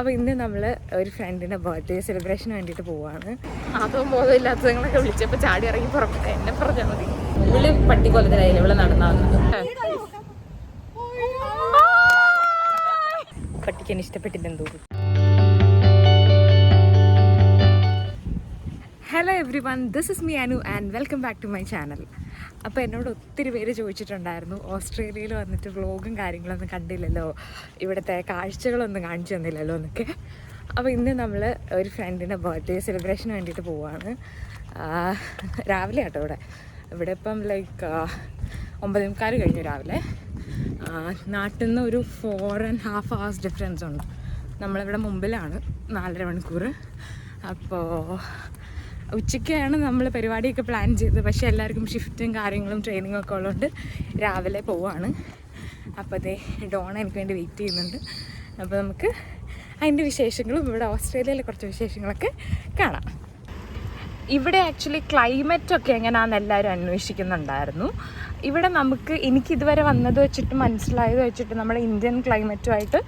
അപ്പോൾ ഇന്ന് നമ്മൾ ഒരു ഫ്രണ്ടിന്റെ ബർത്ത്ഡേ സെലിബ്രേഷന് വേണ്ടിയിട്ട് പോവാണ്. അതോ ബോധമില്ലാത്തതുങ്ങളൊക്കെ വിളിച്ചപ്പോൾ ചാടി ഇറങ്ങി പുറപ്പെട്ടെ. എന്നെ പറഞ്ഞാൽ മതി. ഇവൾ പട്ടിക്കൊലത്തിലായില്ല ഇവിടെ നടന്നാ പട്ടിക്ക് എന്നെ ഇഷ്ടപ്പെട്ടില്ലെന്ന് തോന്നുന്നു hello everyone this is me Anu and welcome back to my channel അപ്പോൾ എന്നോട് ഒത്തിരി പേര് ചോദിച്ചിട്ടുണ്ടായിരുന്നു. ഓസ്ട്രേലിയയിൽ വന്നിട്ട് വ്ളോഗും കാര്യങ്ങളൊന്നും കണ്ടില്ലല്ലോ. ഇവിടുത്തെ കാഴ്ചകളൊന്നും കാണിച്ചു തന്നില്ലല്ലോ എന്നൊക്കെ. അപ്പോൾ ഇന്ന് നമ്മൾ ഒരു ഫ്രണ്ടിന്റെ ബർത്ത്ഡേ സെലിബ്രേഷന് വേണ്ടിയിട്ട് പോവാണ്. രാവിലെ ആട്ടോ ഇവിടെ. ഇവിടെ ഇപ്പം ലൈക്ക് ഒമ്പത് മുക്കാൽ കഴിഞ്ഞു രാവിലെ. നാട്ടിൽ നിന്ന് ഒരു four and half hours difference ഉണ്ട്. നമ്മളിവിടെ മുമ്പിലാണ് നാലര മണിക്കൂർ അപ്പോൾ ഉച്ചയ്ക്കാണ് നമ്മൾ പരിപാടിയൊക്കെ പ്ലാൻ ചെയ്തത്. പക്ഷേ എല്ലാവർക്കും ഷിഫ്റ്റും കാര്യങ്ങളും ട്രെയിനിങ്ങും ഒക്കെ ഉള്ളതുകൊണ്ട് രാവിലെ പോവാണ്. അപ്പോൾ അതേ ഡോൺ എനിക്ക് വേണ്ടി വെയിറ്റ് ചെയ്യുന്നുണ്ട്. അപ്പോൾ നമുക്ക് അതിന്റെ വിശേഷങ്ങളും ഇവിടെ ഓസ്ട്രേലിയയിലെ കുറച്ച് വിശേഷങ്ങളൊക്കെ കാണാം. ഇവിടെ ആക്ച്വലി ക്ലൈമറ്റ് ഒക്കെ എങ്ങനെയാണെന്ന് എല്ലാവരും അന്വേഷിക്കുന്നുണ്ടായിരുന്നു. ഇവിടെ നമുക്ക് എനിക്ക് ഇതുവരെ വന്നത് വെച്ചിട്ട് മനസ്സിലായത് വെച്ചിട്ട് നമ്മുടെ ഇന്ത്യൻ ക്ലൈമറ്റുമായിട്ട്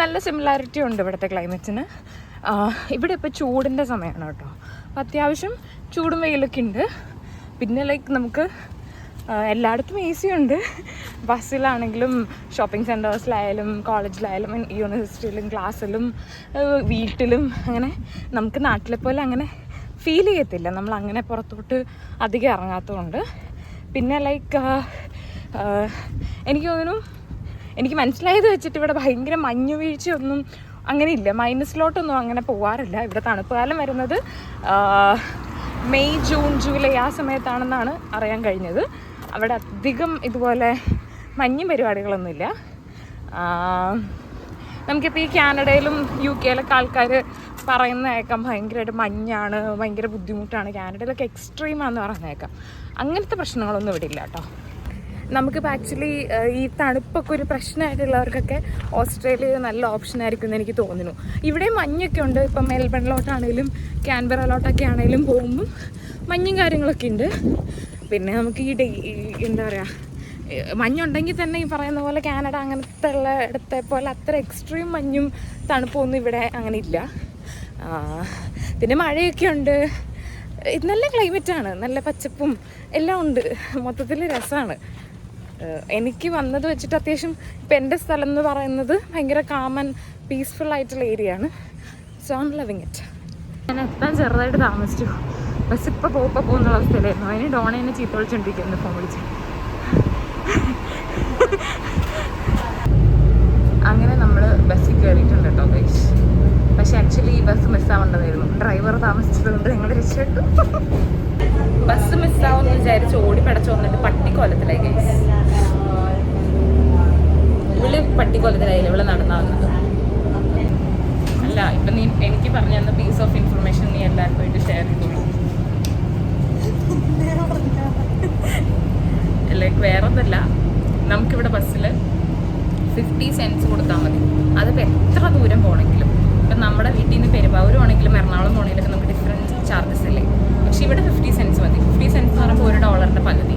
നല്ല സിമിലാരിറ്റി ഉണ്ട് ഇവിടുത്തെ ക്ലൈമറ്റിന് ഇവിടെ ഇപ്പോൾ ചൂടിന്റെ സമയമാണ് കേട്ടോ. അത്യാവശ്യം ചൂടും വെയിലൊക്കെ ഉണ്ട്. പിന്നെ ലൈക്ക് നമുക്ക് എല്ലായിടത്തും എ സി ഉണ്ട്. ബസ്സിലാണെങ്കിലും ഷോപ്പിംഗ് സെന്റേഴ്സിലായാലും കോളേജിലായാലും യൂണിവേഴ്സിറ്റിയിലും ക്ലാസ്സിലും വീട്ടിലും അങ്ങനെ നമുക്ക് നാട്ടിലെ പോലെ അങ്ങനെ ഫീൽ ചെയ്യത്തില്ല. നമ്മൾ അങ്ങനെ പുറത്തോട്ട് അധികം ഇറങ്ങാത്തതുകൊണ്ട്. പിന്നെ ലൈക്ക് എനിക്ക് തോന്നുന്നു എനിക്ക് മനസ്സിലായത് വെച്ചിട്ട് ഇവിടെ ഭയങ്കര മഞ്ഞു വീഴ്ചയൊന്നും അങ്ങനെ ഇല്ല മൈനസിലോട്ടൊന്നും അങ്ങനെ പോകാറില്ല ഇവിടെ തണുപ്പ് കാലം വരുന്നത് മെയ് ജൂൺ ജൂലൈ ആ സമയത്താണെന്നാണ് അറിയാൻ കഴിഞ്ഞത്. അവിടെ അധികം ഇതുപോലെ മഞ്ഞും പരിപാടികളൊന്നുമില്ല. നമുക്കിപ്പോൾ ഈ കാനഡയിലും യു കെയിലൊക്കെ ആൾക്കാർ പറയുന്ന കേൾക്കാം ഭയങ്കരമായിട്ട് മഞ്ഞാണ് ഭയങ്കര ബുദ്ധിമുട്ടാണ്. കാനഡയിലൊക്കെ എക്സ്ട്രീമാണെന്ന് പറഞ്ഞേക്കാം. അങ്ങനത്തെ പ്രശ്നങ്ങളൊന്നും ഇവിടെ ഇല്ല കേട്ടോ. നമുക്കിപ്പോൾ ആക്ച്വലി ഈ തണുപ്പൊക്കെ ഒരു പ്രശ്നമായിട്ടുള്ളവർക്കൊക്കെ ഓസ്ട്രേലിയ നല്ല ഓപ്ഷൻ ആയിരിക്കും എന്ന് എനിക്ക് തോന്നുന്നു. ഇവിടെ മഞ്ഞൊക്കെ ഉണ്ട്. ഇപ്പം മെൽബണിലോട്ടാണെങ്കിലും ക്യാൻബറയിലോട്ടൊക്കെ ആണെങ്കിലും പോകുമ്പം മഞ്ഞും കാര്യങ്ങളൊക്കെ ഉണ്ട്. പിന്നെ നമുക്ക് ഈ എന്താ പറയുക മഞ്ഞുണ്ടെങ്കിൽ തന്നെ ഈ പറയുന്ന പോലെ കാനഡ അങ്ങനത്തെ ഉള്ള ഇടത്തെ പോലെ അത്ര എക്സ്ട്രീം മഞ്ഞും തണുപ്പൊന്നും ഇവിടെ അങ്ങനെ ഇല്ല. പിന്നെ മഴയൊക്കെ ഉണ്ട്. നല്ല ക്ലൈമറ്റാണ് നല്ല പച്ചപ്പും എല്ലാം ഉണ്ട്. മൊത്തത്തിൽ രസമാണ് എനിക്ക് വന്നത് വെച്ചിട്ട് അത്യാവശ്യം ഇപ്പം എന്റെ സ്ഥലം എന്ന് പറയുന്നത് ഭയങ്കര കാമൻ പീസ്ഫുൾ ആയിട്ടുള്ള ഏരിയ ആണ്. സോ ഐം ലവിങ് ഇറ്റ് ഞാൻ എത്താൻ ചെറുതായിട്ട് താമസിച്ചു. ബസ് ഇപ്പോൾ പോപ്പ പോകുന്ന അവസ്ഥയിലായിരുന്നു. അതിന് ഡോണേനെ ചീത്ത വിളിച്ചുകൊണ്ടിരിക്കുന്നു ഫോൺ വിളിച്ച്. അങ്ങനെ നമ്മൾ ബസ്സിൽ കയറിയിട്ടുണ്ട് കേട്ടോ ഗൈസ് പക്ഷെ ആക്ച്വലി ഈ ബസ് മിസ്സാവേണ്ടതായിരുന്നു ഡ്രൈവർ താമസിച്ചത് കൊണ്ട് ഞങ്ങൾ രക്ഷപ്പെട്ടു. ബസ് മിസ്സാവുമെന്ന് വിചാരിച്ച് ഓടി പടച്ചു വന്നിട്ട് പട്ടിക്കോലത്തിലായി ഗൈസ് ഇവൾ പട്ടിക്കോലത്തിലായി ഇവൾ നടന്നാ വന്നത് അല്ല ഇപ്പൊ നീ എനിക്ക് പറഞ്ഞു തന്ന പീസ് ഓഫ് ഇൻഫർമേഷൻ നീ എല്ലാവർക്കും ആയിട്ട് ഷെയർ ചെയ്തോളൂ ലൈക്ക് വേറെ ഒന്നല്ല നമുക്കിവിടെ ബസ്സിൽ ഫിഫ്റ്റി സെൻസ് കൊടുത്താൽ മതി. അതിപ്പോൾ എത്ര ദൂരം പോകണമെങ്കിലും ഇപ്പം നമ്മുടെ വീട്ടിൽ നിന്ന് പെരുമ്പാവൂർ ആണെങ്കിലും എറണാകുളം പോകണമെങ്കിലൊക്കെ നമുക്ക് ഡിഫറെന്റ് ചാർജസ് അല്ലേ പക്ഷേ ഇവിടെ ഫിഫ്റ്റി സെൻസ് മതി. ഫിഫ്റ്റി സെൻസ് എന്ന് പറയുമ്പോൾ ഒരു ഡോളറിന്റെ പകുതി.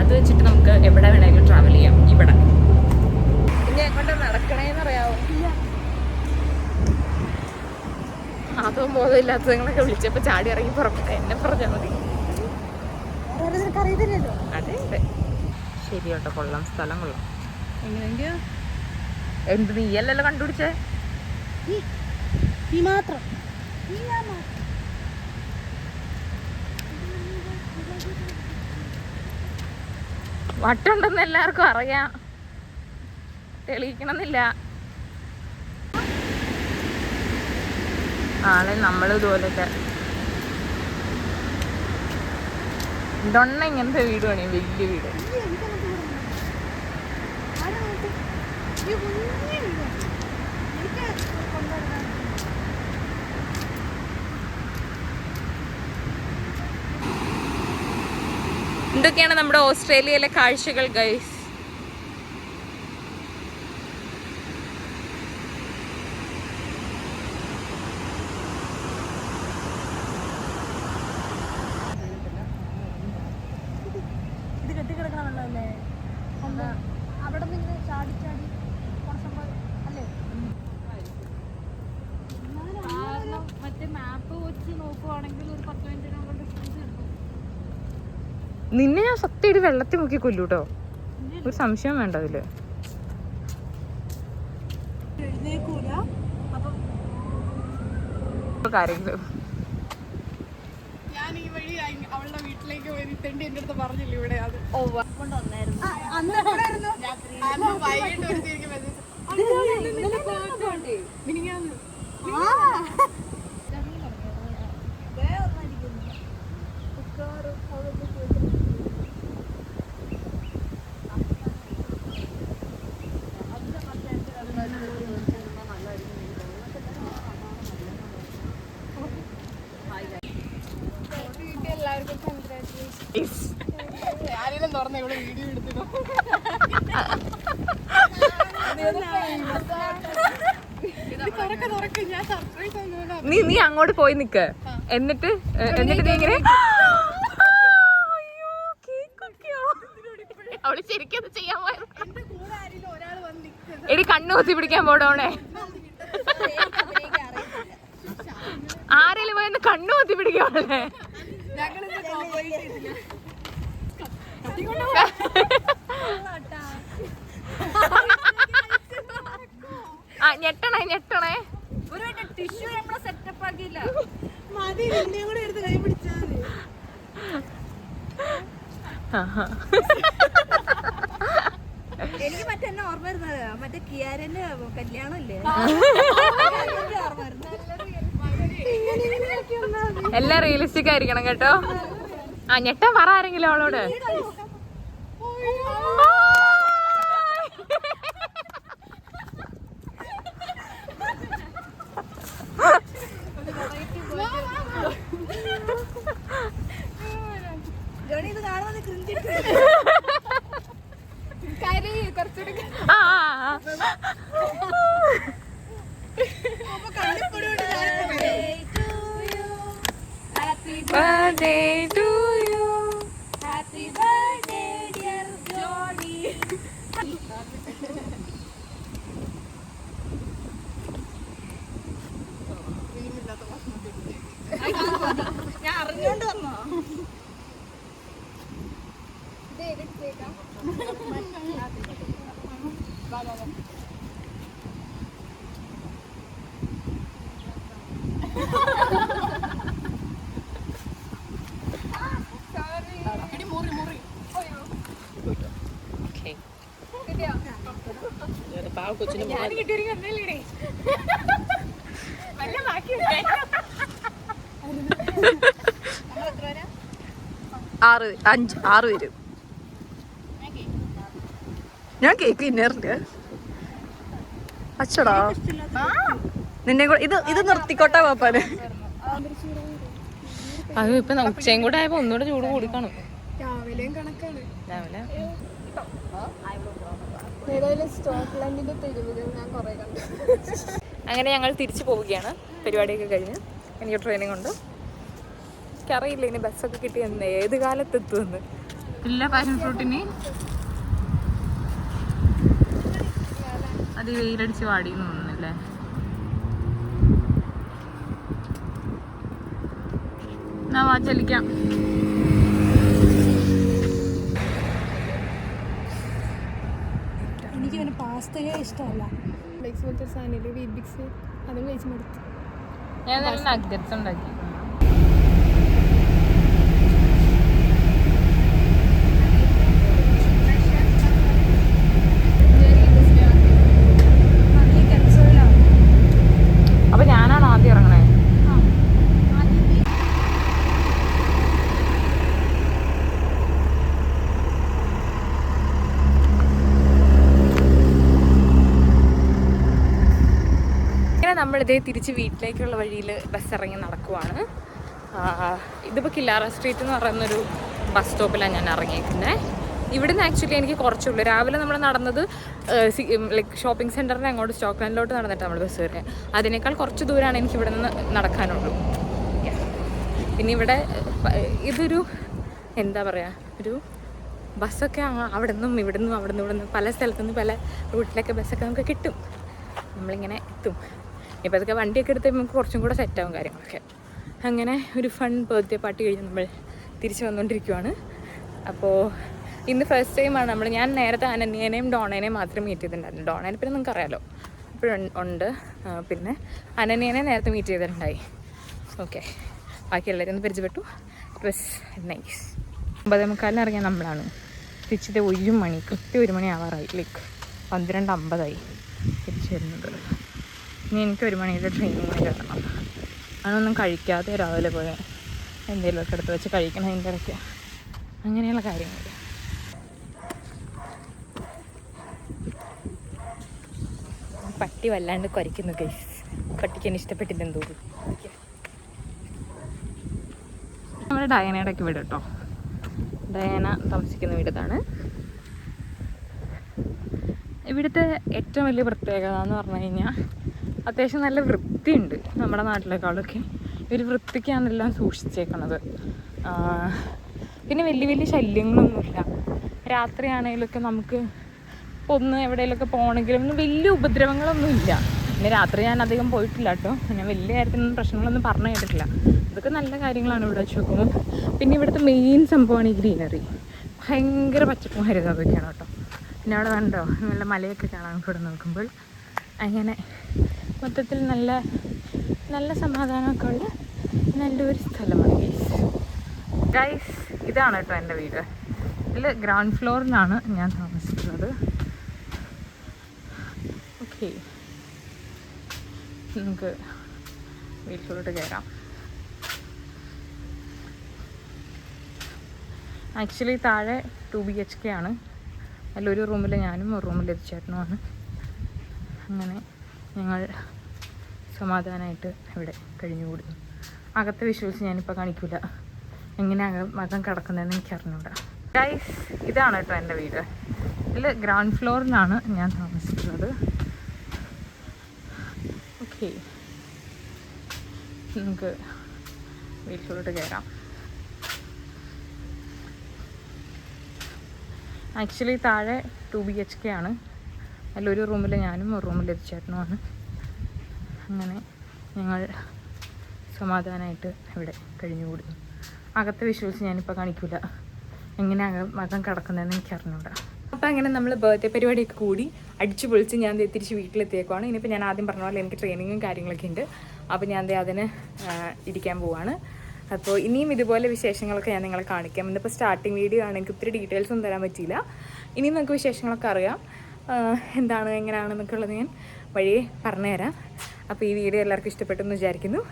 അത് വെച്ചിട്ട് നമുക്ക് എവിടെ വേണമെങ്കിലും ട്രാവൽ ചെയ്യാം. ഇവിടെ. പിന്നെ എങ്ങോട്ട് നടക്കണേന്ന് അറിയാവോ? അതോ ബോധമില്ലാത്തതുങ്ങളൊക്കെ വിളിച്ചപ്പോൾ ചാടി ഇറങ്ങി പുറപ്പെട്ടെ. എന്നെ പറഞ്ഞാൽ മതി. അതെ അതെ. ശരി കേട്ടോ കൊള്ളാം. സ്ഥലം കൊള്ളാം. എന്ത് നീയല്ലല്ലോ കണ്ടുപിടിച്ചേ? ഈ മാത്രം. ഈ മാത്രം. വട്ടുണ്ടെന്ന് എല്ലാവർക്കും അറിയാം. തെളിയിക്കണമെന്നില്ല. നാളെ നമ്മൾ ഇതുപോലത്തെ ഡൊണ്ണ ഇങ്ങനത്തെ വീട് പണിയും വലിയ വീട്. എന്തൊക്കെയാണ് നമ്മുടെ ഓസ്ട്രേലിയയിലെ കാഴ്ചകൾ ഗൈസ് മറ്റേ മാപ്പ് വെച്ച് നോക്കുവാണെങ്കിൽ ഒരു പത്ത് മിനിറ്റ് നിന്നെ ഞാൻ സത്യമായിട്ട് വെള്ളത്തിൽ മുക്കി കൊല്ലൂട്ടോ. ഒരു സംശയം വേണ്ട അതിൽ. കാര്യങ്ങൾ. ഞാൻ ഈ വഴി അവളുടെ വീട്ടിലേക്ക് വരുത്തേണ്ടി തെണ്ടി എന്റെ അടുത്ത് പറഞ്ഞില്ല ഇവിടെ അത്. അന്ന് അന്ന് വൈകിട്ട്. മിനിങ്ങാന്ന്. എല്ലാവർക്കും congratulations. ആരെങ്കിലും തുറന്ന് ഇവിടെ വീഡിയോ എടുത്തിട്ടോ തുറക്ക തുറക്ക ഞാൻ സർപ്രൈസ് ആയിരുന്നു നീ നീ അങ്ങോട്ട് പോയി നിക്ക്. എന്നിട്ട് എന്നിട്ട് നീ ഇങ്ങനെ? അവൾ ശരിക്കും ചെയ്യാൻ പോയത്. എടി കണ്ണു കുത്തി പിടിക്കാൻ പോടോണേ ആരെങ്കിലും പോയെന്ന് കണ്ണു കുത്തി ചെയ്തില്ല ആ ഞെട്ടണേ ഞെട്ടണേ. ടിഷ്യൂ നമ്മളെ സെറ്റപ്പ് ആക്കിയില്ല മതി നിന്നെ കൂടെ എടുത്ത് കൈ പിടിച്ചാൽ മതി. എനിക്ക് മറ്റേ ഓർമ്മ വരുന്നത്. മറ്റേ കിയാരന്റെ കല്യാണം ഇല്ലേ ഓർമ്മ വരുന്നത്. എല്ലാം റിയലിസ്റ്റിക് ആയിരിക്കണം കേട്ടോ. ആ ഞെട്ടൻ പറ ആരെങ്കിലും അവളോട്. ജോണി ഇത് കാണുന്നത് ക്രിഞ്ചിട്ട് കരി കുറച്ചുകൂടി ആ, ആ, ആ. കണ്ണിപ്പൊടി കൊണ്ട് ഞാൻ Birthday to you. Happy birthday dear Johnny ഞാൻ അറിഞ്ഞോണ്ട് വന്നോ ഞാൻ കിട്ടിയൊരു കന്നല്ലേ വല്ല ബാക്കി. ആറ് അഞ്ച് ആറ് പേര് ഞാൻ കേക്ക് ഇന്നേറില്ല അച്ചടാ. നിന്നെ കൂടെ ഇത് ഇത് നിർത്തിക്കോട്ടെ പാപ്പാന്. അത് ഇപ്പൊ ഉച്ചയും കൂടെ ആയപ്പോ ഒന്നുകൂടെ ചൂട് കൊടുക്കണം. രാവിലെയും കണക്കാണ്. രാവിലെ? ഏതായാലും സ്റ്റോക്ക്ലാൻഡിന്റെ തെരുവുകൾ ഞാൻ കുറെ കണ്ടു. അങ്ങനെ ഞങ്ങൾ തിരിച്ചു പോവുകയാണ്. പരിപാടിയൊക്കെ കഴിഞ്ഞ്. എനിക്ക് ട്രെയിനിങ് ഉണ്ട്. എനിക്കറിയില്ല ഇനി ബസ്സൊക്കെ കിട്ടി എന്ന്. ഏത് കാലത്ത് എത്തുമെന്ന് ഇല്ല പാഷൻ ഫ്രൂട്ടിന് അത് വെയിലടിച്ച് വാടി തോന്നുന്നല്ലേ? എന്നാ വാ ചലിക്കാം. എനിക്ക് പിന്നെ പാസ്തയെ ഇഷ്ടമല്ല. ഫ്ലെക്സ് പോലത്തെ സാധനം വീറ്റ് ബിക്സ് അതും കഴിച്ച് മടുത്തു. ഞാൻ നല്ല അഗ്രത്തുണ്ടാക്കി ഉണ്ടാക്കി അപ്പൊ ഞാനാണ് ആദ്യം ഇറങ്ങണേ ഇങ്ങനെ നമ്മളിതേ തിരിച്ച് വീട്ടിലേക്കുള്ള വഴിയിൽ ബസ് ഇറങ്ങി നടക്കുവാണ്. ഇതിപ്പോൾ കില്ലാറ സ്ട്രീറ്റ് എന്ന് പറയുന്നൊരു ബസ് സ്റ്റോപ്പിലാണ് ഞാൻ ഇറങ്ങിയിരിക്കുന്നത് ഇവിടുന്ന് ആക്ച്വലി എനിക്ക് കുറച്ചുള്ളൂ. രാവിലെ നമ്മൾ നടന്നത് ലൈക്ക് ഷോപ്പിംഗ് സെന്ററിന് അങ്ങോട്ട് സ്റ്റോക്ക്ലാൻഡിലോട്ട് നടന്നിട്ട് നമ്മൾ ബസ് കയറിയത് അതിനേക്കാൾ കുറച്ച് ദൂരമാണ് എനിക്ക് ഇവിടെ നിന്ന് നടക്കാനുള്ളൂ. പിന്നെ ഇവിടെ ഇതൊരു എന്താ പറയുക ഒരു ബസ്സൊക്കെ അവിടെ നിന്നും ഇവിടെ നിന്നും അവിടെ നിന്നും ഇവിടെ നിന്നും പല സ്ഥലത്തു നിന്ന് പല റൂട്ടിലൊക്കെ ബസ്സൊക്കെ നമുക്ക് കിട്ടും. നമ്മളിങ്ങനെ എത്തും. ഇപ്പം അതൊക്കെ വണ്ടിയൊക്കെ എടുത്ത് നമുക്ക് കുറച്ചും കൂടെ സെറ്റാവും കാര്യങ്ങളൊക്കെ. അങ്ങനെ ഒരു ഫൺ ബർത്ത്ഡേ പാർട്ടി കഴിഞ്ഞ് നമ്മൾ തിരിച്ചു വന്നുകൊണ്ടിരിക്കുവാണ് അപ്പോൾ ഇന്ന് ഫസ്റ്റ് ടൈമാണ് നമ്മൾ ഞാൻ നേരത്തെ അനന്യേനെയും ഡോണേനെയും മാത്രം മീറ്റ് ചെയ്തിട്ടുണ്ടായിരുന്നു. ഡോണേനെ പിന്നെ നിങ്ങൾക്ക് അറിയാലോ? ഇപ്പോഴും ഉണ്ട്. പിന്നെ അനന്യേനെ നേരത്തെ മീറ്റ് ചെയ്തിട്ടുണ്ടായി. ഓക്കെ ബാക്കി എല്ലാവരും ഒന്ന് പരിചയപ്പെട്ടു. ഇറ്റ് നൈസ് ഒമ്പതേ മുക്കാലിന് ഇറങ്ങിയ നമ്മളാണ്. തിരിച്ചത് ഒരു മണി കൃത്യം ഒരു മണി ആവാറായി. ലൈക്ക് പന്ത്രണ്ട് അമ്പതായി തിരിച്ചു വരുന്നത്. ഇനി എനിക്ക് ഒരു മണിയുടെ ട്രെയിനിങ് കിട്ടണം. അതൊന്നും കഴിക്കാതെ രാവിലെ പോയ എന്തെങ്കിലുമൊക്കെ എടുത്ത് വെച്ച് കഴിക്കണം അതിന്റെ ഇടയ്ക്ക്. അങ്ങനെയുള്ള കാര്യങ്ങൾ. പട്ടി വല്ലാണ്ട് കുരയ്ക്കുന്നു ഗൈസ് പട്ടിക്ക് എന്നെ ഇഷ്ടപ്പെട്ടില്ല എന്തോ. നമ്മുടെ ഡയനയുടെയൊക്കെ വീട് കേട്ടോ. ഡയന താമസിക്കുന്ന വീട് ഇവിടുത്തെ ഏറ്റവും വലിയ പ്രത്യേകത എന്ന് പറഞ്ഞു കഴിഞ്ഞാൽ അത്യാവശ്യം നല്ല വൃത്തിയുണ്ട് നമ്മുടെ നാട്ടിലേക്കാളൊക്കെ. ഇവർ വൃത്തിക്കാണെല്ലാം സൂക്ഷിച്ചേക്കണത്. ആ, പിന്നെ വലിയ വലിയ ശല്യങ്ങളൊന്നുമില്ല. രാത്രിയാണെങ്കിലൊക്കെ നമുക്ക് ഇപ്പോൾ ഒന്ന് എവിടെയെങ്കിലുമൊക്കെ പോകണമെങ്കിലും ഒന്നും വലിയ ഉപദ്രവങ്ങളൊന്നുമില്ല. പിന്നെ രാത്രി ഞാൻ അധികം പോയിട്ടില്ല കേട്ടോ. ഞാൻ വലിയ കാര്യത്തിനൊന്നും പ്രശ്നങ്ങളൊന്നും പറഞ്ഞു കേട്ടിട്ടില്ല. ഇതൊക്കെ നല്ല കാര്യങ്ങളാണ് ഇവിടെ വെച്ച് നോക്കുമ്പോൾ പിന്നെ ഇവിടുത്തെ മെയിൻ സംഭവമാണ് ഈ ഗ്രീനറി ഭയങ്കര പച്ചപ്പും അതൊക്കെയാണ് കേട്ടോ. പിന്നെ അവിടെ കണ്ടോ? നല്ല മലയൊക്കെ കാണാൻ ഇവിടെ നോക്കുമ്പോൾ. അങ്ങനെ മൊത്തത്തിൽ നല്ല നല്ല സമാധാനമൊക്കെ ഉള്ള നല്ലൊരു സ്ഥലമാണ് ഗൈസ് ഗൈസ് ഇതാണ് കേട്ടോ എന്റെ വീട്. ഇതിൽ ഗ്രൗണ്ട് ഫ്ലോറിലാണ് ഞാൻ താമസിക്കുന്നത്. ഓക്കെ നമുക്ക് വീട്ടിലോട്ട് കയറാം ആക്ച്വലി താഴെ ടു ബി എച്ച് കെ ആണ്. അതിലൊരു റൂമിൽ ഞാനും ഒരു റൂമിൽ ചേട്ടനുമാണ്. അങ്ങനെ ഞങ്ങൾ സമാധാനമായിട്ട് ഇവിടെ കഴിഞ്ഞുകൂടി. അകത്തെ വിഷ്വൽസ് ഞാനിപ്പോൾ കാണിക്കില്ല എങ്ങനെയാണ് അകം കിടക്കുന്നതെന്ന് എനിക്ക് അറിഞ്ഞൂടാ ഗൈസ് ഇതാണ് കേട്ടോ എന്റെ വീട്. ഇതിൽ ഗ്രൗണ്ട് ഫ്ലോറിലാണ് ഞാൻ താമസിക്കുന്നത്. ഓക്കെ നമുക്ക് വീട്ടിലോട്ട് കയറാം ആക്ച്വലി താഴെ ടു ബി എച്ച് കെ ആണ്. അതിലൊരു റൂമിൽ ഞാനും ഒരു റൂമിൽ ചേട്ടനുമാണ്. അങ്ങനെ ഞങ്ങൾ സമാധാനമായിട്ട് ഇവിടെ കഴിഞ്ഞുകൂടി. അകത്തെ വിഷ്വൽസ് ഞാനിപ്പോൾ കാണിക്കില്ല എങ്ങനെ അകം കിടക്കുന്നതെന്ന് എനിക്ക് അറിഞ്ഞൂടാ അപ്പോൾ അങ്ങനെ നമ്മൾ ബർത്ത്ഡേ പരിപാടിയൊക്കെ കൂടി അടിച്ചു പൊളിച്ച് ഞാൻ തിരിച്ച് വീട്ടിലെത്തിയേക്കുവാണ്. ഇനിയിപ്പോൾ ഞാൻ ആദ്യം പറഞ്ഞ പോലെ എനിക്ക് ട്രെയിനിങ്ങും കാര്യങ്ങളൊക്കെ ഉണ്ട്. അപ്പോൾ ഞാൻ അതിന് ഇരിക്കാൻ പോവാണ്. അപ്പോൾ ഇനിയും ഇതുപോലെ വിശേഷങ്ങളൊക്കെ ഞാൻ നിങ്ങളെ കാണിക്കാം. ഇന്നിപ്പോൾ സ്റ്റാർട്ടിങ് വീഡിയോ ആണ്. എനിക്ക് ഒത്തിരി ഡീറ്റെയിൽസ് ഒന്നും തരാൻ പറ്റിയില്ല. ഇനിയും നമുക്ക് വിശേഷങ്ങളൊക്കെ അറിയാം. എന്താണ് എങ്ങനെയാണെന്നൊക്കെ ഉള്ളത് ഞാൻ വഴിയെ പറഞ്ഞുതരാം. അപ്പോൾ ഈ വീഡിയോ എല്ലാവർക്കും ഇഷ്ടപ്പെട്ടെന്ന് വിചാരിക്കുന്നു.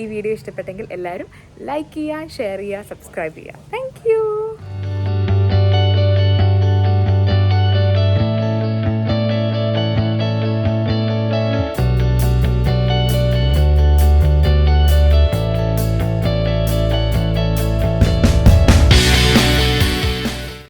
ഈ വീഡിയോ ഇഷ്ടപ്പെട്ടെങ്കിൽ എല്ലാവരും ലൈക്ക് ചെയ്യുക ഷെയർ ചെയ്യുക സബ്സ്ക്രൈബ് ചെയ്യുക. താങ്ക്